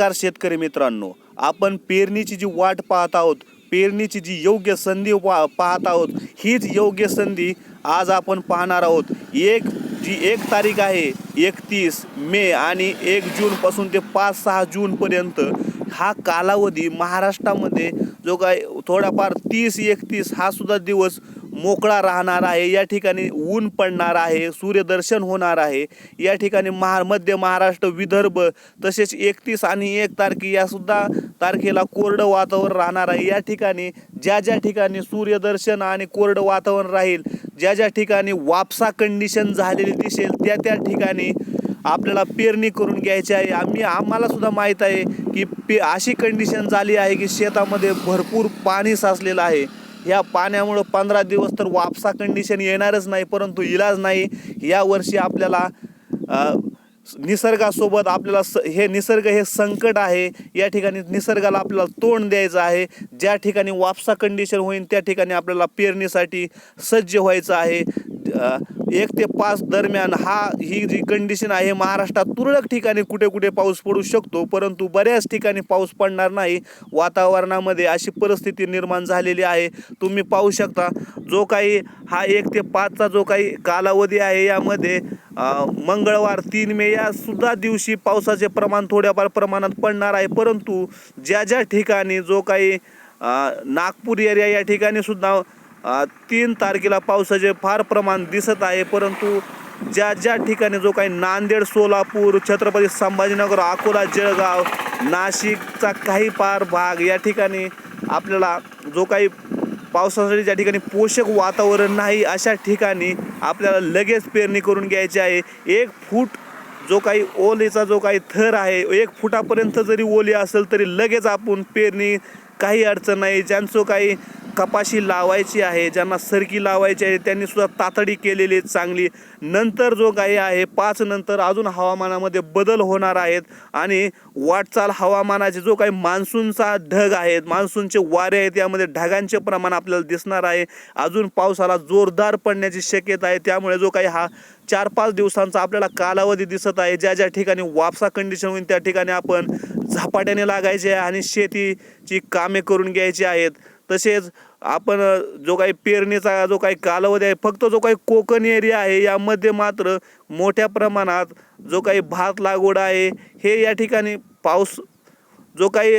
नमस्कार शेतकरी मित्रांनो. आपण पेरणीची जी वाट पाहत आहोत पेरणीची जी योग्य संधी वा पाहत आहोत हीच योग्य संधी आज आपण पाहणार आहोत. एक जी एक तारीख आहे एकतीस मे आणि एक जूनपासून ते पाच सहा जूनपर्यंत हा कालावधी महाराष्ट्रामध्ये जो काय थोडाफार तीस एकतीस हा सुद्धा दिवस मोकळा राहणार आहे या ठिकाणी ऊन पडणार आहे सूर्यदर्शन होणार आहे. या ठिकाणी महा मध्य महाराष्ट्र विदर्भ तसेच एकतीस आणि एक तारखे यासुद्धा तारखेला कोरडं वातावरण राहणार आहे. या ठिकाणी ज्या ज्या ठिकाणी सूर्यदर्शन आणि कोरडं वातावरण राहील ज्या ज्या ठिकाणी वापसा कंडिशन झालेली दिसेल त्या त्या ठिकाणी आपल्याला पेरणी करून घ्यायची आहे. आम्ही आम्हाला सुद्धा माहीत आहे की पे अशी कंडिशन झाली आहे की शेतामध्ये भरपूर पाणी साचलेलं आहे. ह्या पाण्यामुळं पंधरा दिवस तर वापसा कंडिशन येणारच नाही परंतु इलाज नाही. यावर्षी आपल्याला निसर्गासोबत आपल्याला स हे निसर्ग हे संकट आहे. या ठिकाणी निसर्गाला आपल्याला तोंड द्यायचं आहे. ज्या ठिकाणी वापसा कंडिशन होईल त्या ठिकाणी आपल्याला पेरणीसाठी सज्ज व्हायचं आहे. एक ते पाच दरम्यान हा ही जी कंडिशन आहे महाराष्ट्रात तुरळक ठिकाणी कुठे कुठे पाऊस पडू शकतो. परंतु बऱ्याच ठिकाणी पाऊस पडणार नाही. वातावरणामध्ये अशी परिस्थिती निर्माण झालेली आहे. तुम्ही पाहू शकता जो काही हा एक ते पाचचा जो काही कालावधी आहे यामध्ये मंगळवार तीन मे या सुद्धा दिवशी पावसाचे प्रमाण थोड्याफार प्रमाणात पडणार आहे. परंतु ज्या ज्या ठिकाणी जो काही नागपूर एरिया या ठिकाणी सुद्धा तीन तारखेला पावसाचे फार प्रमाण दिसत आहे परंतु ज्या ज्या ठिकाणी जो काही नांदेड सोलापूर छत्रपती संभाजीनगर अकोला जळगाव नाशिकचा काही पार भाग या ठिकाणी आपल्याला जो काही पावसासाठी ज्या ठिकाणी पोषक वातावरण नाही अशा ठिकाणी आपल्याला लगेच पेरणी करून घ्यायची आहे. एक फूट जो काही ओलीचा जो काही थर आहे एक फुटापर्यंत जरी ओली असेल तरी लगेच आपण पेरणी काही अडचण नाही. ज्यांचं काही कपाशी लावायची आहे ज्यांना सरकी लावायची आहे त्यांनी सुद्धा तातडी केलेली चांगली. नंतर जो काही आहे पाच नंतर अजून हवामानामध्ये बदल होणार आहेत आणि वाटचाल हवामानाचे जो काही मान्सूनचा ढग आहेत मान्सूनचे वारे आहेत यामध्ये ढगांचे प्रमाण आपल्याला दिसणार आहे. अजून पावसाला जोरदार पडण्याची शक्यता आहे. त्यामुळे जो काही हा चार पाच दिवसांचा आपल्याला कालावधी दिसत आहे ज्या ज्या ठिकाणी वापसा कंडिशन होईल त्या ठिकाणी आपण झपाट्याने लागायचे आहे आणि शेतीची कामे करून घ्यायची आहेत. तसेच आपण जो काही पेरणीचा जो काही कालावधी आहे फक्त जो काही कोकण एरिया आहे यामध्ये मात्र मोठ्या प्रमाणात जो काही भात लागवड आहे हे या ठिकाणी पाऊस जो काही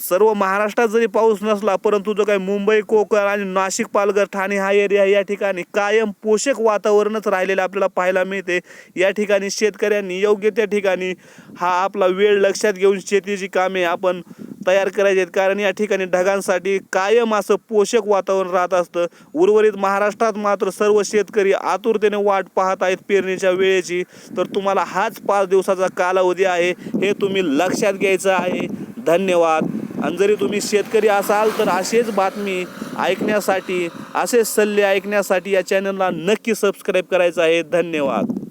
सर्व महाराष्ट्रात जरी पाऊस नसला परंतु जो काही मुंबई कोकण आणि नाशिक पालघर ठाणे हा एरिया या ठिकाणी कायम पोषक वातावरणच राहिलेलं आपल्याला पाहायला मिळते. या ठिकाणी शेतकऱ्यांनी योग्य त्या ठिकाणी हा आपला वेळ लक्षात घेऊन शेतीची कामे आपण तयार करायचे आहेत. कारण या ठिकाणी ढगांसाठी कायम असं पोषक वातावरण राहत असतं. उर्वरित महाराष्ट्रात मात्र सर्व शेतकरी आतुरतेने वाट पाहत आहेत पेरणीच्या वेळेची. तर तुम्हाला हाच पाच दिवसाचा कालावधी आहे हे तुम्ही लक्षात घ्यायचं आहे. धन्यवाद. आणि जरी तुम्ही शेतकरी असाल तर असेच बातमी ऐकण्यासाठी असेच सल्ले ऐकण्यासाठी या चॅनलला नक्की सबस्क्राईब करायचं आहे. धन्यवाद.